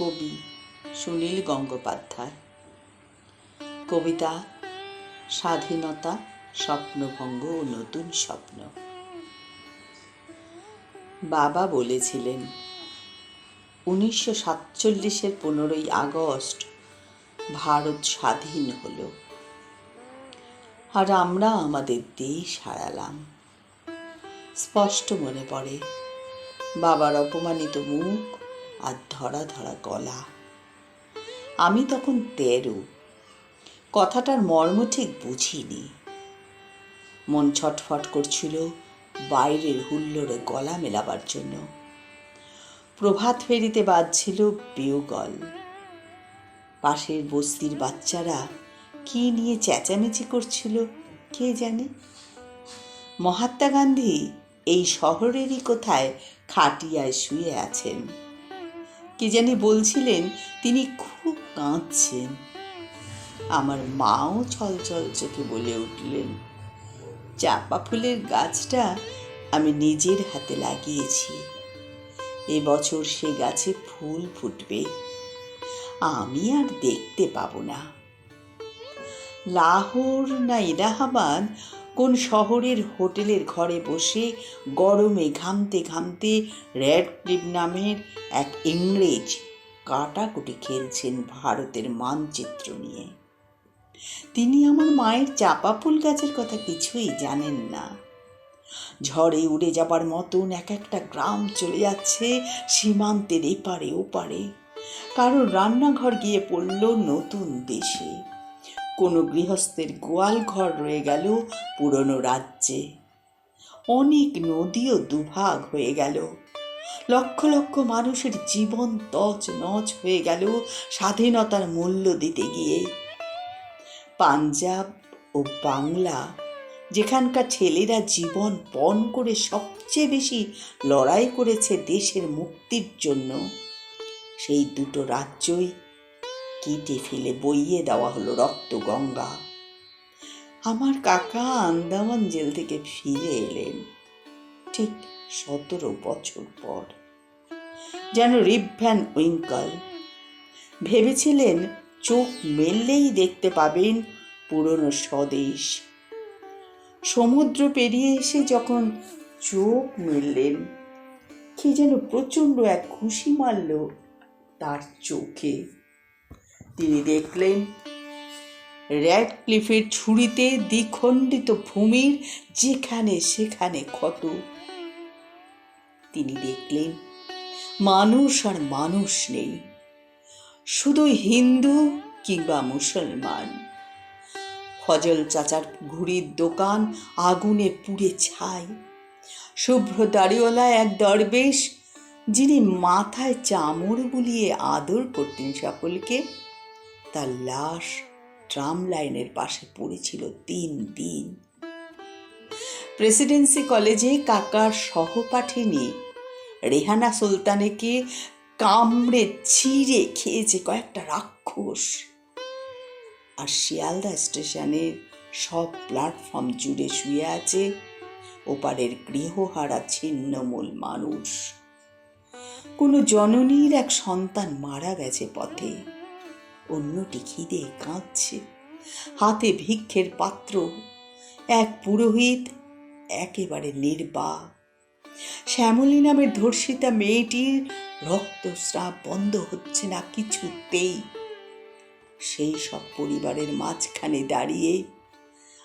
কবি সুনীল গঙ্গোপাধ্যায়। কবিতা, স্বাধীনতা, স্বপ্নভঙ্গ ও নতুন স্বপ্ন। বাবা বলেছিলেন, উনিশশো সাতচল্লিশের পনেরোই আগস্ট ভারত স্বাধীন হলো। আর আমরা আমাদের দেশ হারালাম। স্পষ্ট মনে পড়ে, বাবার অপমানিত মুখ আর ধরা ধরা গলা। আমি তখন তেরো। কথাটার মর্ম ঠিক বুঝিনি। মন ছটফট করছিল বাইরের হুল্লোড়ে গলা মেলাবার জন্য। প্রভাত ফেরিতে বাজছিল বিয়োগল। পাশের বস্তির বাচ্চারা কি নিয়ে চেঁচামেচি করছিল কে জানে? মহাত্মা গান্ধী এই শহরেরই কোথায় খাটিয়ায় শুয়ে আছেন। কি জানি বলছিলেন, তিনি খুব কাঁদছেন। আমার মাও ছলছল চোখে বলে উঠলেন, চাপা ফুলের গাছটা আমি নিজের হাতে লাগিয়েছি। এবছর সে গাছে ফুল ফুটবে। আমি আর দেখতে পাবো না। লাহোর না ইলাহাবাদ কোন শহরের হোটেলের ঘরে বসে গরমে ঘামতে ঘামতে রেড ক্লিপ নামের এক ইংরেজ কাটাকুটি খেলছেন ভারতের মানচিত্র নিয়ে। তিনি আমার মায়ের চাপা ফুল গাছের কথা কিছুই জানেন না। ঝড়ে উড়ে যাবার মতন এক একটা গ্রাম চলে যাচ্ছে সীমান্তের এপারে ওপারে। কারও রান্নাঘর গিয়ে পড়ল নতুন দেশে। কোনো গৃহস্থের গোয়াল ঘর রয়ে গেল পুরনো রাজ্যে। অনেক নদীও দুভাগ হয়ে গেল। লক্ষ লক্ষ মানুষের জীবন তছ নচ হয়ে গেল স্বাধীনতার মূল্য দিতে গিয়ে। পাঞ্জাব ও বাংলা, যেখানকার ছেলেরা জীবন পণ করে সবচেয়ে বেশি লড়াই করেছে দেশের মুক্তির জন্য, সেই দুটো রাজ্যই কেটে ফেলে বইয়ে দেওয়া হলো রক্ত গঙ্গা। আমার কাকা আন্দামান জেল থেকে ফিরে এলেন ঠিক সতেরো বছর পর। যেন রিপ ভ্যান উইঙ্কল। ভেবেছিলেন চোখ মেললেই দেখতে পাবেন পুরনো স্বদেশ। সমুদ্র পেরিয়ে এসে যখন চোখ মেললেন, কি যেন প্রচণ্ড এক খুশি মারল তার চোখে। তিনি দেখলেন র্যাড ক্লিফের ছুরিতে দ্বিখণ্ডিত ভূমির যেখানে সেখানে ক্ষত। তিনি দেখলেন, মানুষ আর মানুষ নেই, শুধু হিন্দু কিংবা মুসলমান। ফজল চাচার ঘুড়ির দোকান আগুনে পুড়ে ছাই। শুভ্র দাড়িওয়ালা এক দরবেশ, যিনি মাথায় চামড় বুলিয়ে আদর করতেন সকলকে তার লাশ ট্রাম লাইনের পাশে পড়েছিল তিন দিন। প্রেসিডেন্সি কলেজে কাকার সহপাঠিনী রেহানা সুলতানেকে কামড়ে ছিঁড়ে খেয়েছে কয়েকটা রাক্ষস। আর শিয়ালদা স্টেশনের সব প্ল্যাটফর্ম জুড়ে শুয়ে আছে ওপারের গৃহহারা ছিন্নমূল মানুষ। কোনো জননীর এক সন্তান মারা গেছে পথে। অন্যটি খিদে কাঁদছে। হাতে ভিক্ষের পাত্র, এক পুরোহিত, একেবারে নির্বাক শ্যামলী নামের ধর্ষিতা মেয়েটির রক্তস্রাব বন্ধ হচ্ছে না কিছুতেই। সেই সব পরিবারের মাঝখানে দাঁড়িয়ে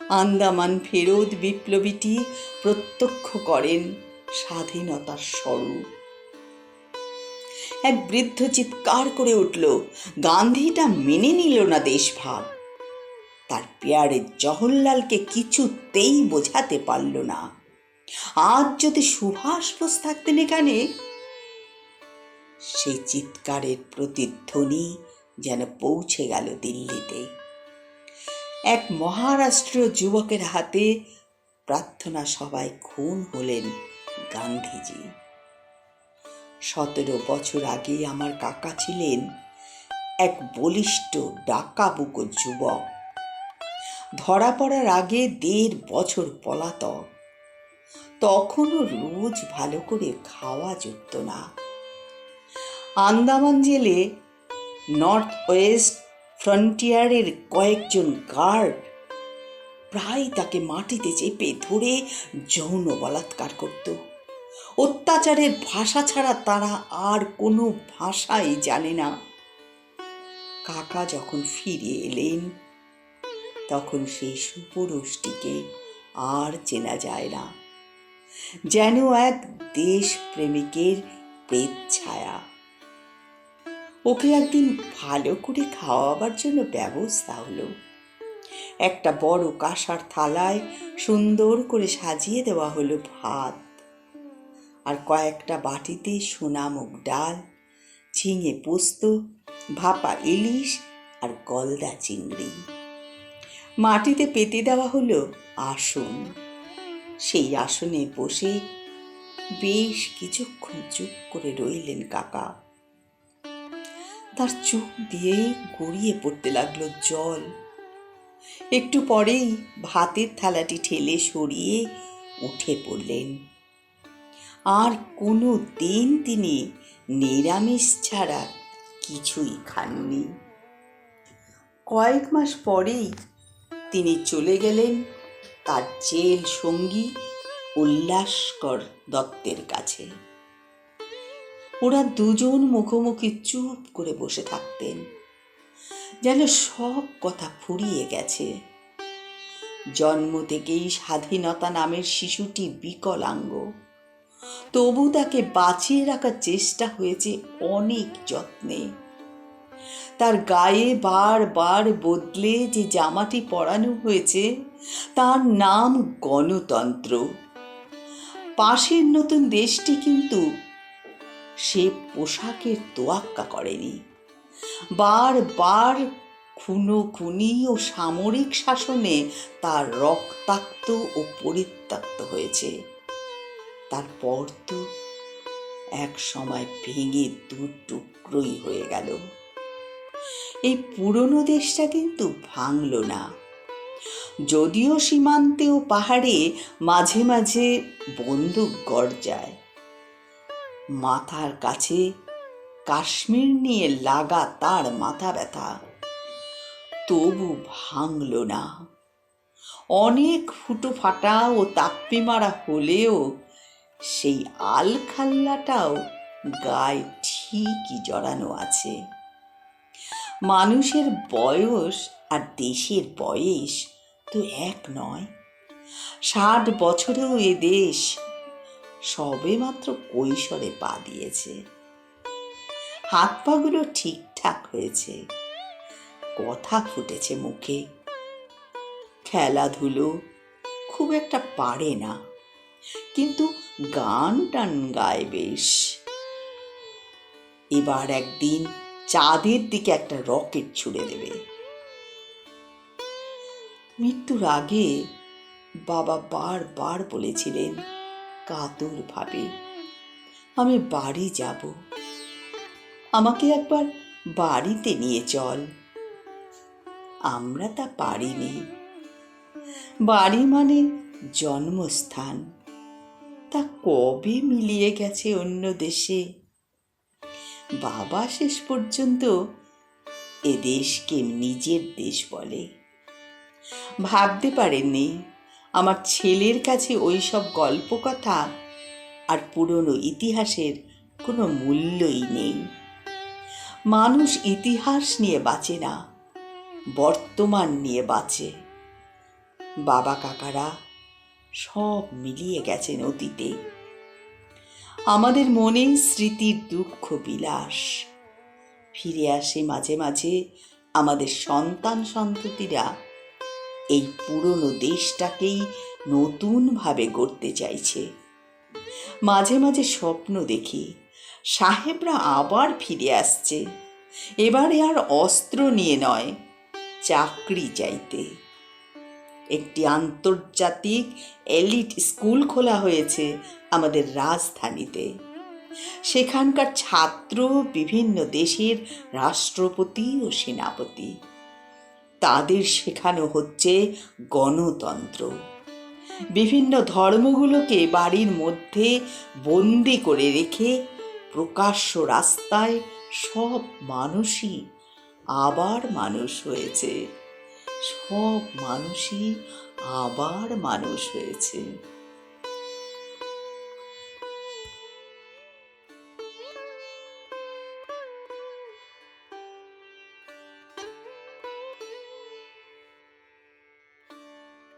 আন্দামান ফেরত বিপ্লবীটি প্রত্যক্ষ করেন স্বাধীনতার স্বরূপ। এক বৃদ্ধ চিৎকার করে উঠল। গান্ধীটা মেনে নিল না দেশভাগ। তার পেয়ারে জহরলালকে কিছুতেই বোঝাতে পারল না। আজ যদি সুভাষ বোস থাকতেন এখানে, সেই চিৎকারের প্রতিধ্বনি যেন পৌঁছে গেল দিল্লিতে। এক মহারাষ্ট্রীয় যুবকের হাতে প্রার্থনা সভায় খুন হলেন গান্ধীজি। সতেরো বছর আগে আমার কাকা ছিলেন এক বলিষ্ঠ ডাকাবুকো যুবক। ধরা পড়ার আগে দেড় বছর পলাতক। তখনও রোজ ভালো করে খাওয়া জুটত না। আন্দামান জেলে নর্থ ওয়েস্ট ফ্রন্টিয়ারের কয়েকজন গার্ড প্রায় তাকে মাটিতে চেপে ধরে যৌন বলাৎকার করত। অত্যাচারের ভাষা ছাড়া তারা আর কোনো ভাষাই জানে না। কাকা যখন ফিরে এলেন, তখন সেই সুপুরুষটিকে আর চেনা যায় না। যেন এক দেশ প্রেমিকের প্রেত ছায়া। ওকে একদিন ভালো করে খাওয়াবার জন্য ব্যবস্থা হলো। একটা বড় কাঁসার থালায় সুন্দর করে সাজিয়ে দেওয়া হলো ভাত। আর কয়েকটা বাটিতে সোনামুগ ডাল, ঝিঙে পোস্ত, ভাপা ইলিশ আর গলদা চিংড়ি। মাটিতে পেতে দেওয়া হলো আসন। সেই আসনে বসে বেশ কিছুক্ষণ চুপ করে রইলেন কাকা। তার চোখ দিয়ে গড়িয়ে পড়তে লাগল জল। একটু পরেই ভাতের থালাটি ঠেলে সরিয়ে উঠে পড়লেন। আর কোনো দিন তিনি নিরামিষ ছাড়া কিছুই খাননি। কয়েক মাস পরেই তিনি চলে গেলেন তার জেল সঙ্গী উল্লাসকর দত্তের কাছে। ওরা দুজন মুখোমুখি চুপ করে বসে থাকতেন, যেন সব কথা ফুরিয়ে গেছে। জন্ম থেকেই স্বাধীনতা নামের শিশুটি বিকলাঙ্গ। তবু তাকে বাঁচিয়ে রাখার চেষ্টা হয়েছে অনেক যত্নে। তার গায়ে বারবার বদলে যে জামাটি পরানো হয়েছে, তার নাম গণতন্ত্র। পাশের নতুন দেশটি কিন্তু সে পোশাকের তোয়াক্কা করেনি। বারবার খুনো খুনি ও সামরিক শাসনে তার রক্তাক্ত ও পরিত্যক্ত হয়েছে। তারপর তো এক সময় ভেঙে দু টুকরোই হয়ে গেল। এই পুরনো দেশটা কিন্তু ভাঙল না। যদিও সীমান্তে ও পাহাড়ে মাঝে মাঝে বন্দুক গর্জায়। মাথার কাছে কাশ্মীর নিয়ে লাগা তার মাথা ব্যথা। তবু ভাঙল না। অনেক ফুটো ফাটা ও তাপ্পি মারা হলেও সেই আলখাল্লাটাও গায়ে ঠিকই জড়ানো আছে। মানুষের বয়স আর দেশের বয়স তো এক নয়। ষাট বছরেও এ দেশ সবে মাত্র কৈশোরে পা দিয়েছে। হাত পাগুলো ঠিকঠাক হয়েছে। কথা ফুটেছে মুখে। খেলাধুলো খুব একটা পারে না। কিন্তু গান টান গায় বেশ। এবার একদিন চাঁদের দিকে একটা রকেট ছুড়ে দেবে। মৃত্যুর আগে বাবা বারবার বলেছিলেন কাতর ভাবে, আমি বাড়ি যাব। আমাকে একবার বাড়িতে নিয়ে চল। আমরা তা পারিনি। বাড়ি মানে জন্মস্থান। তা কবে মিলিয়ে গেছে অন্য দেশে? বাবা শেষ পর্যন্ত এ দেশকে নিজের দেশ বলে। ভাবতে পারেননি, আমার ছেলের কাছে ওই সব গল্প কথা আর পুরনো ইতিহাসের কোনো মূল্যই নেই। মানুষ ইতিহাস নিয়ে বাঁচে না, বর্তমান নিয়ে বাঁচে। বাবা কাকারা সব মিলিয়ে গেছেন অতীতে। আমাদের মনে স্মৃতির দুঃখ বিলাস। ফিরে আসে মাঝে মাঝে আমাদের সন্তান সন্ততিরা। এই পুরনো দেশটাকেই নতুনভাবে গড়তে চাইছে। মাঝে মাঝে স্বপ্ন দেখি, সাহেবরা আবার ফিরে আসছে। এবারে আর অস্ত্র নিয়ে নয়, চাকরি চাইতে। একটি আন্তর্জাতিক এলিট স্কুল খোলা হয়েছে আমাদের রাজধানীতে। সেখানকার ছাত্র বিভিন্ন দেশের রাষ্ট্রপতি ও সেনাপতি। তাদের শেখানো হচ্ছে গণতন্ত্র। বিভিন্ন ধর্মগুলোকে বাড়ির মধ্যে বন্দি করে রেখে প্রকাশ্য রাস্তায় সব মানুষই আবার মানুষ হয়েছে। সব মানুষই আবার মানুষ হয়েছে।